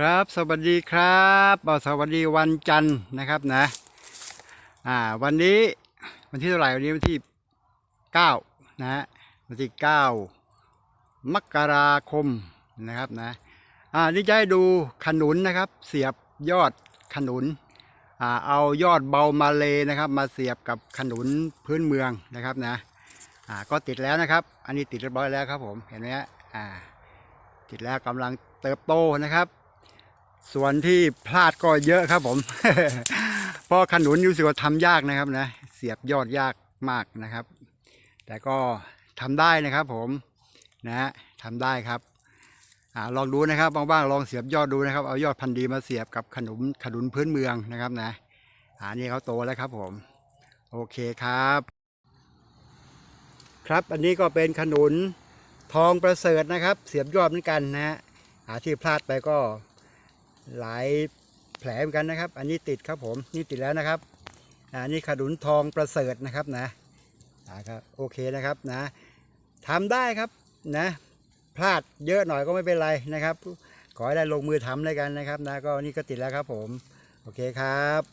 ครับ สวัสดีครับเอ่อสวัสดีวันจันทร์นะครับนะ อ่า วันนี้วันที่เท่าไหร่วันนี้วันที่เก้านะฮะวันที่เก้ามกราคมนะครับนะ อ่า นี่จะให้ดูขนุนนะครับ เสียบยอดขนุน อ่า เอายอดเบามาเลยนะครับ มาเสียบกับขนุนพื้นเมืองนะครับนะ อ่า ก็ติดแล้วนะครับ อันนี้ติดเรียบร้อยแล้วครับผม เห็นไหมฮะ อ่า ติดแล้วกำลังเติบโตนะครับ ส่วนที่พลาดก็เยอะครับผม เพราะขนุนรู้สึกว่าทำยากนะครับนะ เสียบยอดยากมากนะครับ แต่ก็ทำได้นะครับผมนะทำได้ครับอลองดูนะครับบ้างๆลองเสียบยอดดูนะครับ เอายอดพันธุ์ดีมาเสียบกับขนุนขนุนพื้นเมืองนะครับนะอ่านี่เขาโตแล้วครับผม โอเคครับ ครับอันนี้ก็เป็นขนุนทองประเสริฐนะครับ เสียบยอดเหมือนกันนะฮะที่พลาดไปก็ หลายแผลเหมือนกันนะครับ อันนี้ติดครับผมนี่ติดแล้วนะครับอันนี้ขนุนทองประเสริฐนะครับนะนะครับโอเคนะครับนะทำได้ครับนะพลาดเยอะหน่อยก็ไม่เป็นไรนะครับ ขอให้ได้ลงมือทำเลยกันนะครับนะก็นี่ก็ติดแล้วครับผม โอเคครับ